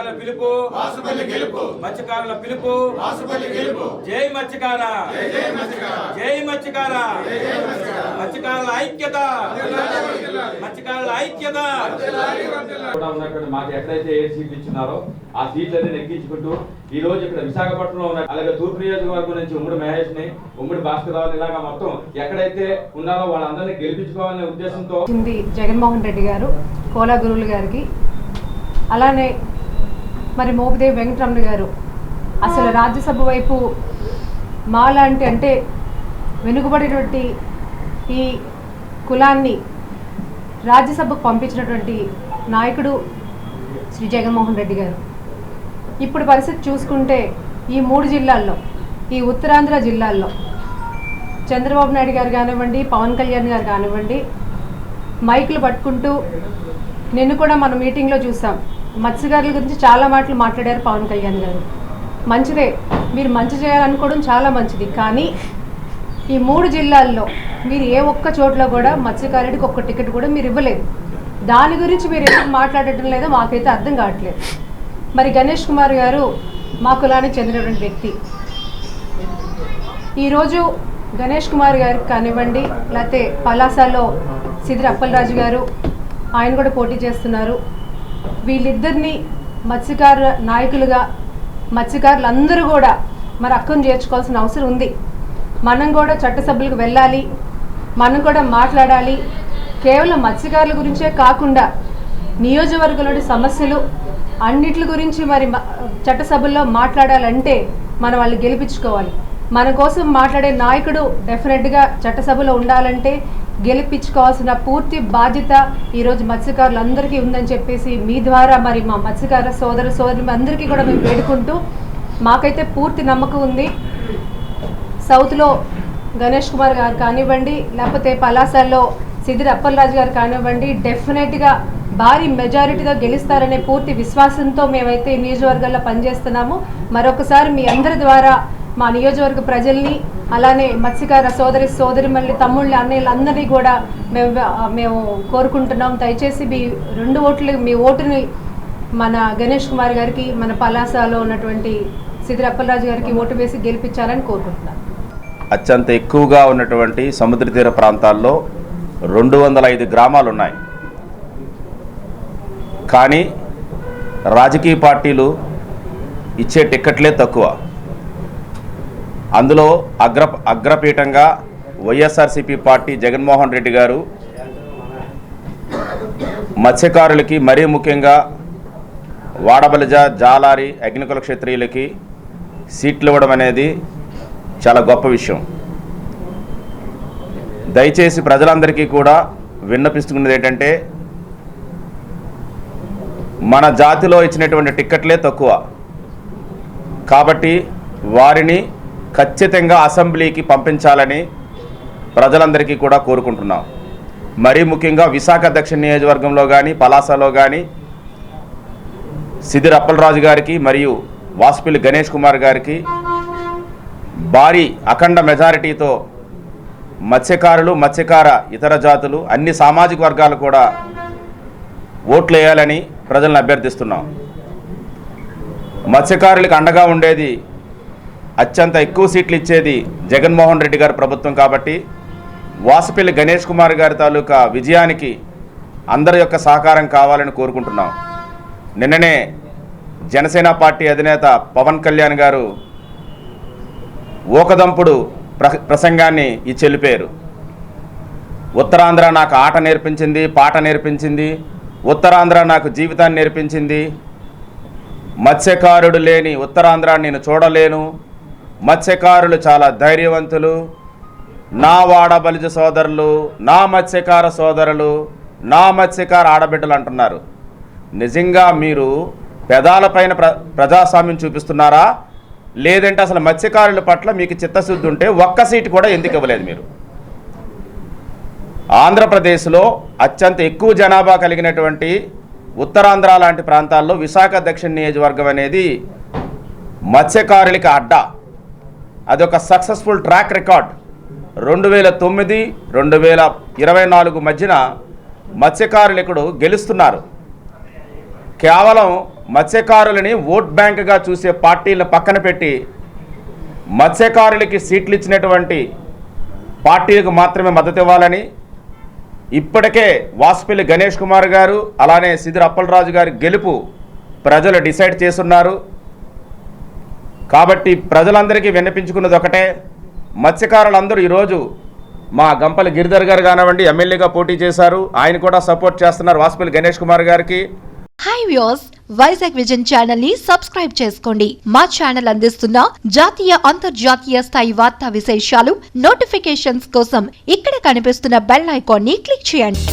మత్స్యకారుల పిలుపు. వాసుపల్లి గెలుపు. మత్స్యకారుల పిలుపు. వాసుపల్లి గెలుపు. జై మత్స్యకార. జై మత్స్యకార. మత్స్యకారుల ఐక్యత. మత్స్యకారుల ఐక్యత. మాకు ఎక్కడైతే ఏ సీట్లు ఇచ్చినారో ఆ సీట్లన్నీ నెగ్గించుకుంటూ ఈ రోజు ఇక్కడ విశాఖపట్నంలో ఉన్న అలాగే తూర్పు నియోజకవర్గం నుంచి ఉమ్మడి మహేష్ని ఉమ్మడి భాస్కర్ రావుని ఇలాగా మొత్తం ఎక్కడైతే ఉన్నారో వాళ్ళందరినీ గెలిపించుకోవాలనే ఉద్దేశంతో వచ్చింది జగన్మోహన్ రెడ్డి గారు కోలా గురువులు గారికి అలానే మరి మోపిదేవి వెంకటరమణ గారు అసలు రాజ్యసభ వైపు మాలాంటి అంటే వెనుకబడినటువంటి ఈ కులాన్ని రాజ్యసభకు పంపించినటువంటి నాయకుడు శ్రీ జగన్మోహన్ రెడ్డి గారు. ఇప్పుడు పరిస్థితి చూసుకుంటే ఈ మూడు జిల్లాల్లో ఈ ఉత్తరాంధ్ర జిల్లాల్లో చంద్రబాబు నాయుడు గారు కానివ్వండి పవన్ కళ్యాణ్ గారు కానివ్వండి మైకులు పట్టుకుంటూ నిన్ను కూడా మన మీటింగ్లో చూసాం. మత్స్యకారుల గురించి చాలా మాటలు మాట్లాడారు పవన్ కళ్యాణ్ గారు. మంచిదే మీరు మంచి చేయాలనుకోవడం చాలా మంచిది కానీ ఈ మూడు జిల్లాల్లో మీరు ఏ ఒక్క చోట్ల కూడా మత్స్యకారుడికి ఒక్క టికెట్ కూడా మీరు ఇవ్వలేదు. దాని గురించి మీరు ఎందుకు మాట్లాడటం లేదో మాకైతే అర్థం కావట్లేదు. మరి గణేష్ కుమార్ గారు మా కులానికి చెందినటువంటి వ్యక్తి. ఈరోజు గణేష్ కుమార్ గారికి కానివ్వండి లేకపోతే పలాసలో సిద్రి అప్పలరాజు గారు ఆయన కూడా పోటీ చేస్తున్నారు. వీళ్ళిద్దరిని మత్స్యకారుల నాయకులుగా మత్స్యకారులందరూ కూడా మరి అక్కను చేర్చుకోవాల్సిన అవసరం ఉంది. మనం కూడా చట్టసభ్యులకు వెళ్ళాలి మనం కూడా మాట్లాడాలి. కేవలం మత్స్యకారుల గురించే కాకుండా నియోజకవర్గంలోని సమస్యలు అన్నిటి గురించి మరి మ- చట్టసభల్లో మాట్లాడాలంటే మనం వాళ్ళు గెలిపించుకోవాలి. మన కోసం మాట్లాడే నాయకుడు డెఫినెట్గా చట్టసభలో ఉండాలంటే గెలిపించుకోవాల్సిన పూర్తి బాధ్యత ఈరోజు మత్స్యకారులందరికీ ఉందని చెప్పేసి మీ ద్వారా మరి మా మత్స్యకార సోదర సోదరి అందరికీ కూడా మేము వేడుకుంటూ మాకైతే పూర్తి నమ్మకం ఉంది. సౌత్లో గణేష్ కుమార్ గారు కానివ్వండి లేకపోతే పలాసల్లో సిద్దిరి అప్పలరాజు గారు కానివ్వండి డెఫినెట్గా భారీ మెజారిటీతో గెలుస్తారనే పూర్తి విశ్వాసంతో మేమైతే నియోజకవర్గాల్లో పనిచేస్తున్నాము. మరొకసారి మీ అందరి ద్వారా మా నియోజకవర్గ ప్రజల్ని అలానే మత్స్యకార సోదరి సోదరి మళ్ళీ తమ్ముళ్ళని అన్నయ్యలందరినీ కూడా మేము మేము కోరుకుంటున్నాం. దయచేసి మీ రెండు ఓట్లు మీ ఓటుని మన గణేష్ కుమార్ గారికి మన పలాసలో ఉన్నటువంటి సిద్దిరి అప్పలరాజు గారికి ఓటు వేసి గెలిపించాలని కోరుకుంటున్నాను అత్యంత ఎక్కువగా ఉన్నటువంటి సముద్ర తీర ప్రాంతాల్లో రెండు వందల ఐదు గ్రామాలు ఉన్నాయి కానీ రాజకీయ పార్టీలు ఇచ్చే టిక్కెట్లే తక్కువ. అందులో అగ్ర అగ్రపీఠంగా వైఎస్ఆర్సీపీ పార్టీ జగన్మోహన్ రెడ్డి గారు మత్స్యకారులకి మరీ ముఖ్యంగా వాడబలిజ జాలారి అగ్నికుల క్షత్రియులకి సీట్లు ఇవ్వడం అనేది చాలా గొప్ప విషయం. దయచేసి ప్రజలందరికీ కూడా విన్నపిస్తున్నది ఏంటంటే మన జాతిలో ఇచ్చినటువంటి టిక్కెట్లే తక్కువ. కాబట్టి వారిని ఖచ్చితంగా అసెంబ్లీకి పంపించాలని ప్రజలందరికీ కూడా కోరుకుంటున్నాం. మరీ ముఖ్యంగా విశాఖ దక్షిణ నియోజకవర్గంలో కానీ పలాసలో కానీ సిదిర్ అప్పలరాజు గారికి మరియు వాసుపల్లి గణేష్ కుమార్ గారికి భారీ అఖండ మెజారిటీతో మత్స్యకారులు మత్స్యకార ఇతర జాతులు అన్ని సామాజిక వర్గాలు కూడా ఓట్లు వేయాలని ప్రజలను అభ్యర్థిస్తున్నాం. మత్స్యకారులకు అండగా ఉండేది అత్యంత ఎక్కువ సీట్లు ఇచ్చేది జగన్మోహన్ రెడ్డి గారి ప్రభుత్వం కాబట్టి వాసుపల్లి గణేష్ కుమార్ గారి తాలూకా విజయానికి అందరి యొక్క సహకారం కావాలని కోరుకుంటున్నాం. నిన్ననే జనసేన పార్టీ అధినేత పవన్ కళ్యాణ్ గారు ఓకదంపుడు ప్ర ప్రసంగాన్ని ఈ వెళ్ళిపోయారు ఉత్తరాంధ్ర నాకు ఆట నేర్పించింది పాట నేర్పించింది ఉత్తరాంధ్ర నాకు జీవితాన్ని నేర్పించింది. మత్స్యకారుడు లేని ఉత్తరాంధ్ర నేను చూడలేను. మత్స్యకారులు చాలా ధైర్యవంతులు నా వాడబలిజ సోదరులు నా మత్స్యకార సోదరులు నా మత్స్యకార ఆడబిడ్డలు అంటున్నారు. నిజంగా మీరు పెదాలపైన ప్ర ప్రజాస్వామ్యం చూపిస్తున్నారా? లేదంటే అసలు మత్స్యకారుల పట్ల మీకు చిత్తశుద్ధి ఉంటే ఒక్క సీటు కూడా ఎందుకు ఇవ్వలేదు మీరు? ఆంధ్రప్రదేశ్లో అత్యంత ఎక్కువ జనాభా కలిగినటువంటి ఉత్తరాంధ్ర లాంటి ప్రాంతాల్లో విశాఖ దక్షిణ నియోజకవర్గం అనేది మత్స్యకారులకి అడ్డా. అదొక సక్సెస్ఫుల్ ట్రాక్ రికార్డ్ రెండు వేల తొమ్మిది రెండు వేల ఇరవై నాలుగు మధ్యన మత్స్యకారులు ఇక్కడ గెలుస్తున్నారు. కేవలం మత్స్యకారులని ఓట్ బ్యాంక్గా చూసే పార్టీలను పక్కన పెట్టి మత్స్యకారులకి సీట్లు ఇచ్చినటువంటి పార్టీలకు మాత్రమే మద్దతు ఇవ్వాలని ఇప్పటికే వాసుపల్లి గణేష్ కుమార్ గారు అలానే సిదిర అప్పలరాజు గారి గెలుపు ప్రజలు డిసైడ్ చేస్తున్నారు కాబట్టి ప్రజలందరికీ విన్నపించుకున్నది ఒకటే. మత్స్యకారులందరూ ఈరోజు మా గంపల గిరిధర్ గారు కానివ్వండి ఎమ్మెల్యేగా పోటీ చేశారు. ఆయన కూడా సపోర్ట్ చేస్తున్నారు వాసుపల్లి గణేష్ కుమార్ గారికి. హాయ్ వ్యూస్ వైజాగ్ విజన్ ఛానల్ని సబ్స్క్రైబ్ చేసుకోండి. మా ఛానల్ అందిస్తున్న జాతీయ అంతర్జాతీయ స్థాయి వార్తా విశేషాలు నోటిఫికేషన్స్ కోసం ఇక్కడ కనిపిస్తున్న బెల్ ఐకాన్ని క్లిక్ చేయండి.